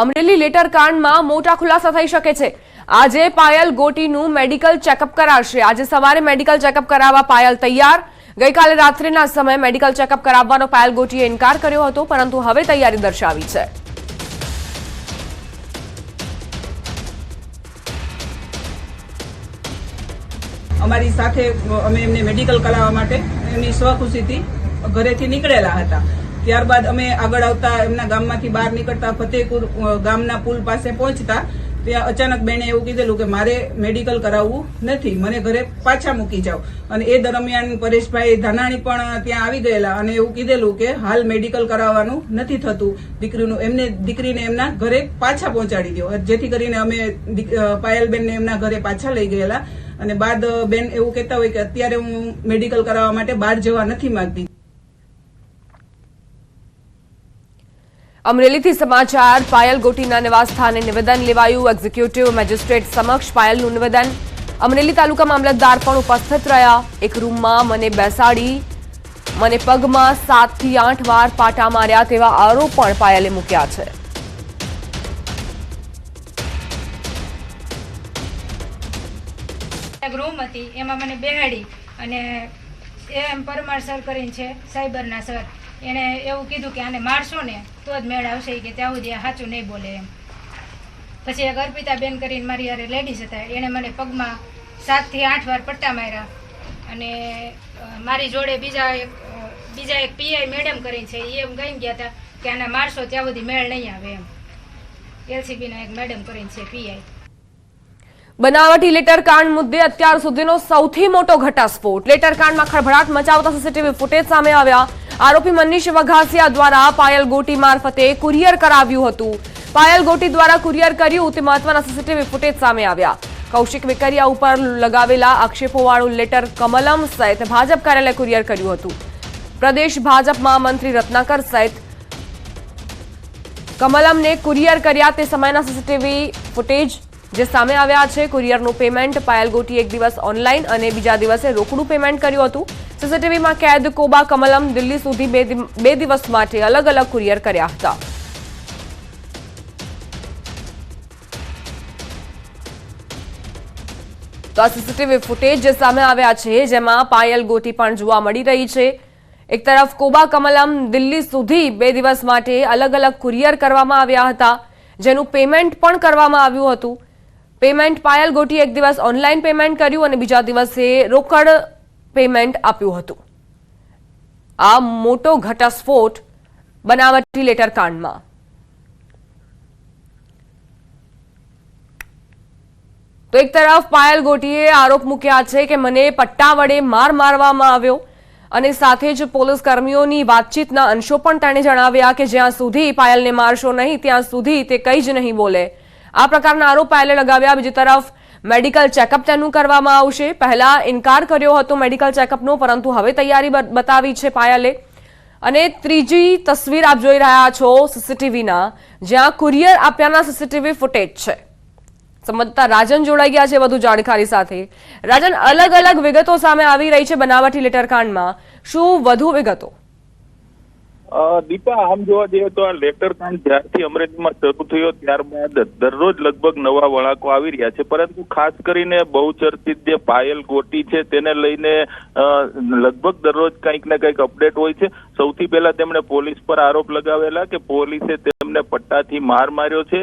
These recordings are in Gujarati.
અમરેલી લેટર કાંડમાં મોટા ખુલાસા થઈ શકે છે. આજે પાયલ ગોટીનું મેડિકલ ચેકઅપ કરાશે. આજે સવારે મેડિકલ ચેકઅપ કરાવવા પાયલ તૈયાર. ગઈકાલે રાત્રિના સમયે મેડિકલ ચેકઅપ કરાવવાનો પાયલ ગોટીએ ઇનકાર કર્યો હતો, પરંતુ હવે તૈયારી દર્શાવી છે. અમારી સાથે અમે એમને મેડિકલ કરાવવા માટે એમની સ્વખુશીથી ઘરેથી નીકળેલા હતા. ત્યારબાદ અમે આગળ આવતા એમના ગામમાંથી બહાર નીકળતા ફતેહપુર ગામના પુલ પાસે પહોંચતા, ત્યાં અચાનક બેને એવું કીધેલું કે મારે મેડિકલ કરાવવું નથી, મને ઘરે પાછા મૂકી જાઓ. અને એ દરમિયાન પરેશભાઈ ધાનાણી પણ ત્યાં આવી ગયેલા અને એવું કીધેલું કે હાલ મેડિકલ કરાવવાનું નથી થતું. દીકરીનું એમને, દીકરીને એમના ઘરે પાછા પહોંચાડી દો. જેથી કરીને અમે પાયલબેનને એમના ઘરે પાછા લઈ ગયેલા. અને બાદ બેન એવું કહેતા હોય કે અત્યારે હું મેડિકલ કરાવવા માટે બહાર જવા નથી માંગતી. અમરેલીથી સમાચાર, પાયલ ગોટીના નિવાસ સ્થાને નિવેદન લેવાયું. એક્ઝિક્યુટિવ મેજિસ્ટ્રેટ સમક્ષ પાયલનું નિવેદન. અમરેલી તાલુકા મામલતદાર પણ ઉપસ્થિત રહ્યા. એક રૂમમાં મને બેસાડી, મને પગમાં સાતથી આઠ વાર પાટા માર્યા તેવા આરોપ પણ પાયલે મૂક્યા છે. રૂમ હતી, એમાં મને બેહાડી અને એમ પરમાર સર કરીને છે, સાયબરના સર. એણે એવું કીધું કે આને મારશો ને, તો જ મેળ આવશે કે ત્યાં સુધી સાચું નહીં બોલે એમ. પછી એક અર્પિતા બેન કરીને મારી યારે લેડીઝ હતા એણે મને પગમાં સાતથી આઠ વાર પટ્ટા માર્યા. અને મારી જોડે બીજા એક બીજા એક પીઆઈ મેડમ કરીને છે એ એમ ગઈ ગયા હતા કે આને મારશો ત્યાં સુધી મેળ નહીં આવે એમ. એલસીબીના એક મેડમ કરીને છે પીઆઈ. બનાવટી લેટર કાંડ મુદ્દે અત્યાર સુધીનો સૌથી મોટો ઘટાસ્ફોટ લેટર કાંડમાં ખળભળાટ મચાવતા સીસીટીવી ફૂટેજ સામે આવ્યા. આરોપી મનીષ વઘાસિયા દ્વારા પાયલ ગોટી મારફતે કુરિયર કરાવ્યું હતું. પાયલ ગોટી દ્વારા કુરિયર કર્યું તે મહત્વના સીસીટીવી ફૂટેજ સામે આવ્યા. કૌશિક વેકરિયા ઉપર લગાવેલા આક્ષેપોવાળું લેટર કમલમ સહિત ભાજપ કાર્યાલય કુરિયર કર્યું હતું. પ્રદેશ ભાજપમાં મંત્રી રત્નાકર સહિત કમલમને કુરિયર કર્યા તે સમયના સીસીટીવી ફૂટેજ જે સામે આવ્યા છે. કુરિયરનું પેમેન્ટ પાયલ ગોટી એક દિવસ ઓનલાઈન અને બીજા દિવસે રોકડું પેમેન્ટ કર્યું હતું. સીસીટીવીમાં કેદ કોબા કમલમ દિલ્હી સુધી બે દિવસ માટે અલગ અલગ કુરિયર કર્યા હતા. તો આ સીસીટીવી ફૂટેજ સામે આવ્યા છે, જેમાં પાયલ ગોટી પણ જોવા મળી રહી છે. એક તરફ કોબા કમલમ દિલ્હી સુધી બે દિવસ માટે અલગ અલગ કુરિયર કરવામાં આવ્યા હતા, જેનું પેમેન્ટ પણ કરવામાં આવ્યું હતું. પેમેન્ટ પાયલ ગોટી એક દિવસ ઓનલાઈન પેમેન્ટ કર્યું અને બીજા દિવસે રોકડ પેમેન્ટ આપ્યું હતું. આ મોટો ઘટસ્ફોટ બનાવટી લેટર તો એક તરફ પાયલ ગોટીએ આરોપ મૂક્યા છે કે મને પટ્ટા વડે માર મારવામાં આવ્યો અને સાથે જ પોલીસ કર્મીઓની વાતચીતના અંશો પણ તેણે જણાવ્યા કે જ્યાં સુધી પાયલને મારશો નહીં, ત્યાં સુધી તે કંઈ જ નહીં બોલે. આ પ્રકારના આરોપ પાયલે લગાવ્યા. બીજી તરફ મેડિકલ ચેકઅપ તેનું કરવામાં આવશે. પહેલા ઇનકાર કર્યો હતો મેડિકલ ચેકઅપનો, પરંતુ હવે તૈયારી બતાવી છે પાયલે. અને ત્રીજી તસવીર આપ જોઈ રહ્યા છો સીસીટીવીના, જ્યાં કુરિયર આપ્યાના સીસીટીવી ફૂટેજ છે. સંબંધતા રાજન જોડાઈ ગયા છે વધુ જાણકારી સાથે. રાજન અલગ અલગ વિગતો સામે આવી રહી છે બનાવટી લેટર કાંડમાં શું વધુ વિગતો? દીપા, આમ જોવા જઈએ તો આ લેટર કાંડ જ્યારથી અમરેલીમાં શરૂ થયો, ત્યારબાદ દરરોજ લગભગ નવા વળાંકો આવી રહ્યા છે. પરંતુ ખાસ કરીને બહુચર્ચિત જે પાયલ ગોટી છે, તેને લઈને લગભગ દરરોજ કંઈક ને કંઈક અપડેટ હોય છે. સૌથી પહેલા તેમણે પોલીસ પર આરોપ લગાવેલા કે પોલીસે તેમને પટ્ટાથી માર માર્યો છે.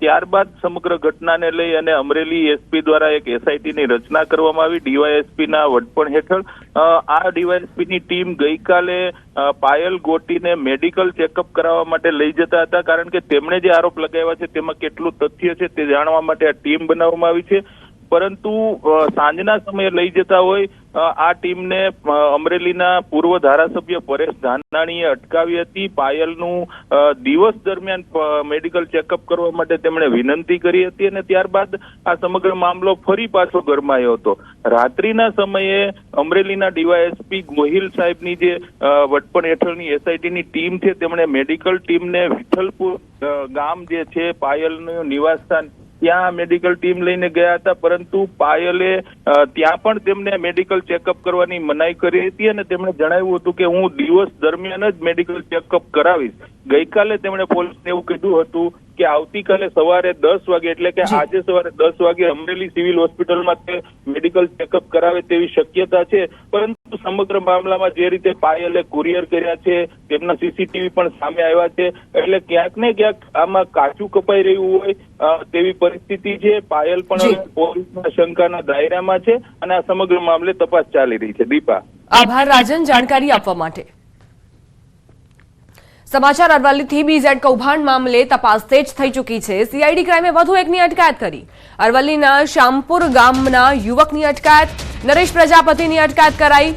ત્યારબાદ સમગ્ર ઘટનાને લઈ અને અમરેલી એસપી દ્વારા એક એસઆઈટીની રચના કરવામાં આવી. ડીવાયએસપી ના વડપણ હેઠળ આ ડીવાયએસપી ની ટીમ ગઈકાલે પાયલ ગોટીને મેડિકલ ચેકઅપ કરાવવા માટે લઈ જતા હતા. કારણ કે તેમણે જે આરોપ લગાવ્યા છે તેમાં કેટલું તથ્ય છે તે જાણવા માટે આ ટીમ બનાવવામાં આવી છે. પરંતુ સાંજના સમયે લઈ જતા હોય આ ટીમને અમરેલીના પૂર્વ ધારાસભ્ય પરેશ ધાનાણીએ અટકાવી હતી. પાયલનું દિવસ દરમિયાન મેડિકલ ચેકઅપ કરવા માટે તેમણે વિનંતી કરી હતી અને ત્યારબાદ આ સમગ્ર મામલો ફરી પાછો ગરમાયો હતો. રાત્રિના સમયે અમરેલીના ડીવાયએસપી ગોહિલ સાહેબની જે વટપણ હેઠળની એસઆઈટીની ટીમ છે, તેમણે મેડિકલ ટીમને વિઠ્ઠલપુર ગામ જે છે, પાયલનું નિવાસસ્થાન ત્યાં મેડિકલ ટીમ લઈને ગયા હતા, પરંતુ પાયલે ત્યાં પણ તેમને મેડિકલ ચેકઅપ કરવાની મનાઈ કરી હતી અને તેમણે જણાવ્યું હતું કે હું દિવસ દરમિયાન જ મેડિકલ ચેકઅપ કરાવીશ. ગઈકાલે તેમણે પોલીસને એવું કીધું હતું કે આવતીકાલે સવારે દસ વાગે એટલે કે આજે સવારે દસ વાગે અમરેલી સિવિલ હોસ્પિટલમાં તે મેડિકલ ચેકઅપ કરાવે તેવી શક્યતા છે. પરંતુ સમગ્ર મામલામાં જે રીતે પાયલે કુરિયર કર્યા છે તેમના સીસીટીવી પણ સામે આવ્યા છે એટલે ક્યાંક ને ક્યાંક આમાં કાચું કપાઈ રહ્યું હોય તેવી પરિસ્થિતિ છે. પાયલ પણ પોલીસના શંકાના દાયરામાં છે અને આ સમગ્ર મામલે તપાસ ચાલી રહી છે. દીપા. આભાર રાજન. જાણકારી આપવા માટે. સમાચાર અરવલ્લીથી બીઝેડ કૌભાંડ મામલે તપાસ તેજ થઈ ચૂકી છે. સીઆઈડી ક્રાઇમે વધુ એકની અટકાયત કરી. અરવલ્લીના શામપુર ગામના યુવકની અટકાયત, નરેશ પ્રજાપતિની અટકાયત કરાઈ.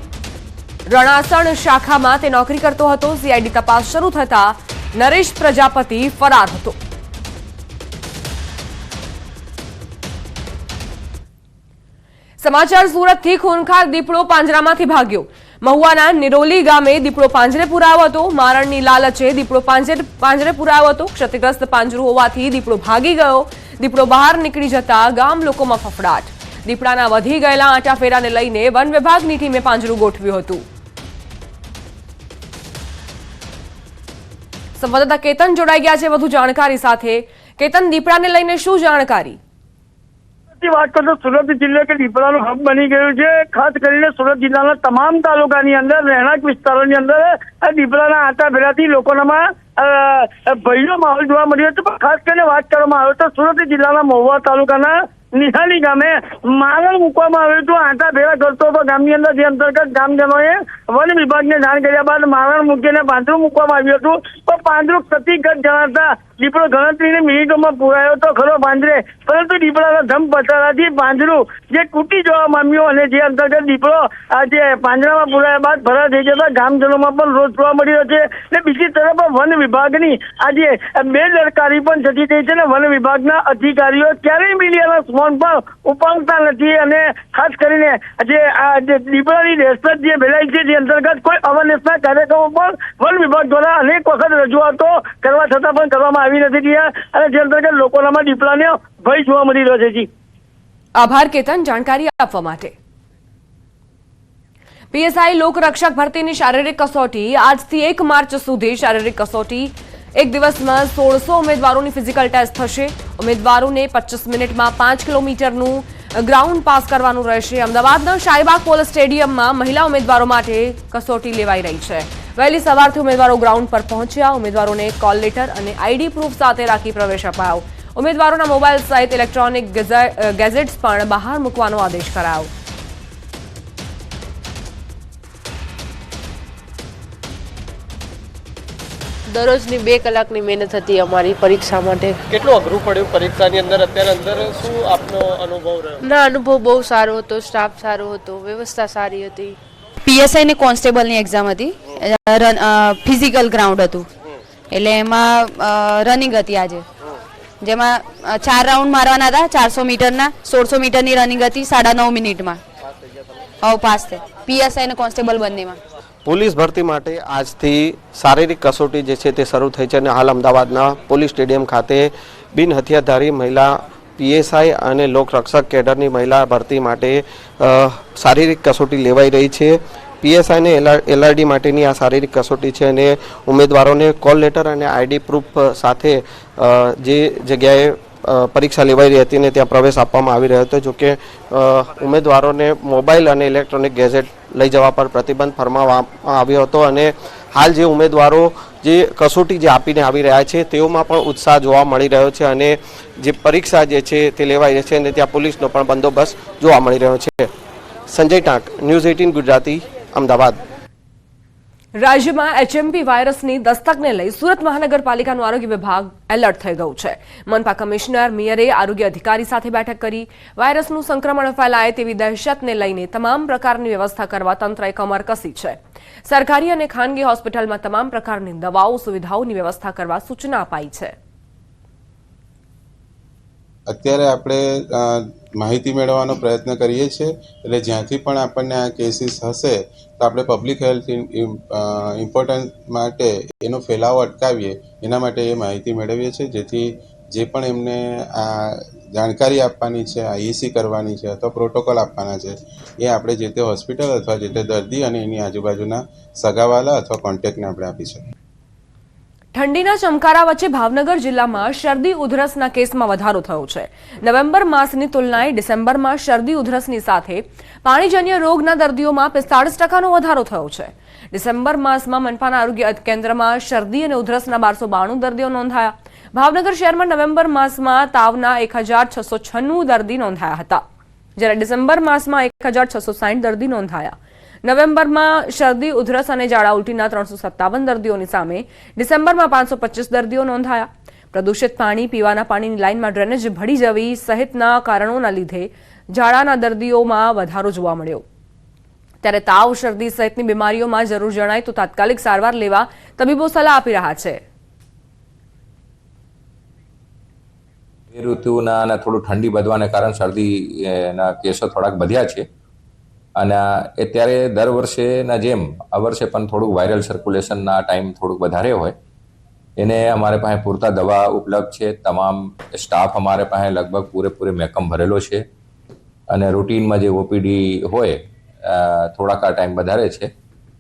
રણાસણ શાખામાં તે નોકરી કરતો હતો. સીઆઈડી તપાસ શરૂ થતા નરેશ પ્રજાપતિ ફરાર હતો. સમાચાર સુરતથી ખૂનખાર દીપડો પાંજરામાંથી ભાગ્યો. મહુવાના નિરોલી ગામે દીપડો પાંજરે પુરાયો હતો. મારણની લાલચે દીપડો પાંજરે પાંજરે પુરાયો હતો. ક્ષતિગ્રસ્ત પાંજરું હોવાથી દીપડો ભાગી ગયો. દીપડો બહાર નીકળી જતા ગામ લોકોમાં ફફડાટ. દીપડાના વધી ગયેલા આંટાફેરાને લઈને વન વિભાગની ટીમે પાંજરું ગોઠવ્યું હતું. સંવાદદાતા કેતન જોડાઈ ગયા છે. વધુ જાણકારી સાથે. કેતન, દીપડાને લઈને શું જાણકારી? ની વાત કરું સુરત જિલ્લો કે દીપડાનું હબ બની ગયું છે. ખાસ કરીને સુરત જિલ્લાના તમામ તાલુકાની અંદર, રહેણાંક વિસ્તારોની અંદર દીપડાના આટા ભેરાથી લોકોનામાં ભયનો માહોલ જોવા મળ્યો હતો. પણ ખાસ કરીને વાત કરવામાં આવે તો સુરત જિલ્લાના મહુવા તાલુકાના નિહાલી ગામે મારણ મૂકવામાં આવ્યું હતું. આટા ભેરા કરતો હતો ગામની અંદર જે અંતર્ગત ગામજનોએ વન વિભાગને જાણ કર્યા બાદ મારણ મૂકીને પાંદરું મૂકવામાં આવ્યું હતું. તો પાંદરું ક્ષતિગ્રસ્ત જણાતા દીપડો ગણતરીની મિનિટોમાં પુરાયો તો ખરો પાંજરે, પરંતુ દીપડાના ધમ પસારાથી પાંજરું જે કૂટી જવા પામ્યું અને જે અંતર્ગત દીપડો આજે પાંજરામાં પુરાયા બાદ ફરાર થઈ જતા ગામજનોમાં પણ રોષ જોવા મળી રહ્યો છે. ને બીજી તરફ વન વિભાગની આજે બેદરકારી પણ થતી થઈ છે ને વન વિભાગના અધિકારીઓ ક્યારેય મીડિયાના ફોન પણ ઉપાડતા નથી અને ખાસ કરીને જે આ જે દીપડાની દહેશત જે ફેલાઈ છે જે અંતર્ગત કોઈ અવેરનેસના કાર્યક્રમો પણ વન વિભાગ દ્વારા અનેક વખત રજૂઆતો કરવા છતાં પણ કરવામાં આવી નથી રહ્યા. અને જે અંતર્ગત લોકોનામાં દીપડાને ભય જોવા મળી રહ્યો છે આભાર કેતન, જાણકારી આપવા માટે. પીએસઆઈ લોકરક્ષક ભરતીની શારીરિક કસોટી. આજથી એક માર્ચ સુધી શારીરિક કસોટી. એક દિવસમાં સોળસો ઉમેદવારોની ફિઝિકલ ટેસ્ટ થશે. ઉમેદવારોને પચીસ મિનિટમાં પાંચ કિલોમીટરનું ગ્રાઉન્ડ પાસ કરવાનું રહેશે. અમદાવાદના શાહીબાગ પોલીસ સ્ટેડિયમમાં મહિલા ઉમેદવારો માટે કસોટી લેવાઈ રહી છે. વહેલી સવારથી ઉમેદવારો ગ્રાઉન્ડ પર પહોંચ્યા. ઉમેદવારોને કોલ લેટર અને આઈડી પ્રૂફ સાથે રાખી પ્રવેશ અપાયો. ઉમેદવારોના મોબાઈલ સહિત ઇલેક્ટ્રોનિક ગેઝેટ્સ પણ બહાર મૂકવાનો આદેશ કરાયો. દરરોજની બે કલાકની મહેનત હતી અમારી પરીક્ષા માટે. કેટલું અઘરું પડ્યું પરીક્ષાની અંદર? અત્યારે અંદર શું આપનો અનુભવ રહ્યો? ના અનુભવ બહુ સારો હતો સ્ટાફ સારો હતો વ્યવસ્થા સારી હતી. પીએસઆઈ ને કોન્સ્ટેબલની એક્ઝામ હતી. ફિઝિકલ ગ્રાઉન્ડ હતું. એટલે એમાં રનિંગ હતી આજે. જેમાં ચાર રાઉન્ડ મારવાના હતા. ચારસો મીટરના, સોળસો મીટરની રનિંગ હતી સાડા નવ મિનિટમાં. હવ પાસ થઈ પીએસઆઈ ને કોન્સ્ટેબલ બંનેમાં. પોલીસ ભરતી માટે આજથી શારીરિક કસોટી જે છે તે શરૂ થઈ છે અને હાલ અમદાવાદના પોલીસ સ્ટેડિયમ ખાતે બિન હથિયારધારી મહિલા પીએસઆઈ અને લોકરક્ષક કેડરની મહિલા ભરતી માટે શારીરિક કસોટી લેવાઈ રહી છે. પીએસઆઈને એલઆરડી માટેની આ શારીરિક કસોટી છે અને ઉમેદવારોને કોલ લેટર અને આઈડી પ્રૂફ સાથે જે જગ્યાએ પરીક્ષા લેવાઈ રહી હતી ને ત્યાં પ્રવેશ આપવામાં આવી રહ્યો હતો. જોકે ઉમેદવારોને મોબાઈલ અને ઇલેક્ટ્રોનિક ગેઝેટ લઈ જવા પર પ્રતિબંધ ફરમાવવામાં આવ્યો હતો અને હાલ જે ઉમેદવારો, જે કસોટી જે આપીને આવી રહ્યા છે, તેઓમાં પણ ઉત્સાહ જોવા મળી રહ્યો છે અને જે પરીક્ષા જે છે તે લેવાઈ રહી છે અને ત્યાં પોલીસનો પણ બંદોબસ્ત જોવા મળી રહ્યો છે. Sanjay Tank, news eighteen Gujarati, Ahmedabad. રાજ્યમાં એચએમપી વાયરસની દસ્તકને લઈ સુરત મહાનગરપાલિકાનું આરોગ્ય વિભાગ એલર્ટ થઈ ગયું છે. મનપા કમિશનર, મેયરે, આરોગ્ય અધિકારી સાથે બેઠક કરી વાયરસનું સંક્રમણ ફેલાય તેવી દહેશતને લઈને તમામ પ્રકારની વ્યવસ્થા કરવા તંત્રએ કમર કસી છે. સરકારી અને ખાનગી હોસ્પિટલમાં તમામ પ્રકારની દવાઓ, સુવિધાઓની વ્યવસ્થા કરવા સૂચના અપાઈ છે. અત્યારે આપણે માહિતી મેળવવાનો પ્રયત્ન કરીએ છીએ. એટલે જ્યાંથી પણ આપણને આ કેસીસ હશે, તો આપણે પબ્લિક હેલ્થ ઇમ્પોર્ટન્સ માટે એનો ફેલાવો અટકાવીએ. એના માટે એ માહિતી મેળવીએ છીએ. જેથી જે પણ એમને આ જાણકારી આપવાની છે આઈએસી કરવાની છે અથવા પ્રોટોકોલ આપવાના છે, એ આપણે જે તે હોસ્પિટલ અથવા જે તે દર્દી અને એની આજુબાજુના સગાવાલા અથવા કોન્ટેક્ટને આપણે આપી શકીએ. ઠંડીના ચમકારા વચ્ચે ભાવનગર જિલ્લામાં શરદી ઉધરસના કેસમાં વધારો થયો છે. નવેમ્બર માસની તુલનાએ ડિસેમ્બરમાં શરદી ઉધરસની સાથે પાણીજન્ય રોગના દર્દીઓમાં પિસ્તાળીસ ટકાનો વધારો થયો છે. ડિસેમ્બર માસમાં મનપાના આરોગ્ય કેન્દ્રમાં શરદી અને ઉધરસના બારસો બાણું દર્દીઓ નોંધાયા. ભાવનગર શહેરમાં નવેમ્બર માસમાં તાવના એક હજાર છસો છન્નું દર્દી નોંધાયા હતા. જ્યારે ડિસેમ્બર માસમાં એક હજાર છસો સાઠ દર્દી નોંધાયા. નવેમ્બરમાં શરદી, ઉધરસ અને ઝાડા ઉલટીના ત્રણસો સત્તાવન દર્દીઓની સામે ડિસેમ્બરમાં પાંચસો દર્દીઓ નોંધાયા. પ્રદૂષિત પાણી, પીવાના પાણીની લાઇનમાં ડ્રેનેજ ભળી જવી સહિતના કારણોના લીધે ઝાડાના દર્દીઓમાં વધારો જોવા મળ્યો. ત્યારે તાવ, શરદી સહિતની બીમારીઓમાં જરૂર જણાય તો તાત્કાલિક સારવાર લેવા તબીબો સલાહ આપી રહ્યા છે. ઋતુના અને થોડું ઠંડી વધવાને કારણે શરદી કેસો થોડાક વધ્યા છે. અને એ ત્યારે દર વર્ષેના જેમ, આ વર્ષે પણ થોડુંક વાયરલ સર્ક્યુલેશનના ટાઈમ થોડુંક વધારે હોય. એને અમારે પાસે પૂરતા દવા ઉપલબ્ધ છે. તમામ સ્ટાફ અમારે પાસે લગભગ પૂરેપૂરે મેકમ ભરેલો છે. અને રૂટીનમાં જે ઓપીડી હોય થોડાક આ ટાઈમ વધારે છે.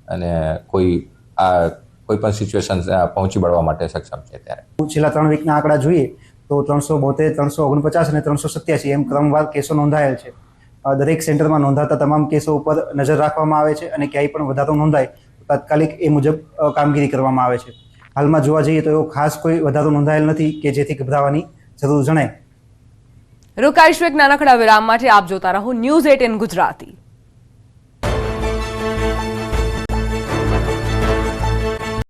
અને કોઈ, આ, કોઈ પણ સિચ્યુએશન પહોંચી વળવા માટે સક્ષમ છે ત્યારે. છેલ્લા ત્રણ વીકના આંકડા જોઈએ, તો ત્રણસો બોતેર, ત્રણસો ઓગણપચાસ અને ત્રણસો સત્યાસી એમ ક્રમવાર કેસો નોંધાયેલ છે. દરેક સેન્ટરમાં નોંધાતા તમામ કેસો ઉપર નજર રાખવામાં આવે છે અને ક્યાંય પણ વધારો નોંધાય તાત્કાલિક એ મુજબ કામગીરી કરવામાં આવે છે. હાલમાં જોવા જઈએ તો એવો ખાસ કોઈ વધારો નોંધાયેલ નથી કે જેથી ગભરાવાની જરૂર જણાય. રોકાઈશું એક નાનકડા વિરામ માટે આપ જોતા રહો ન્યૂઝ એટીન ગુજરાતી.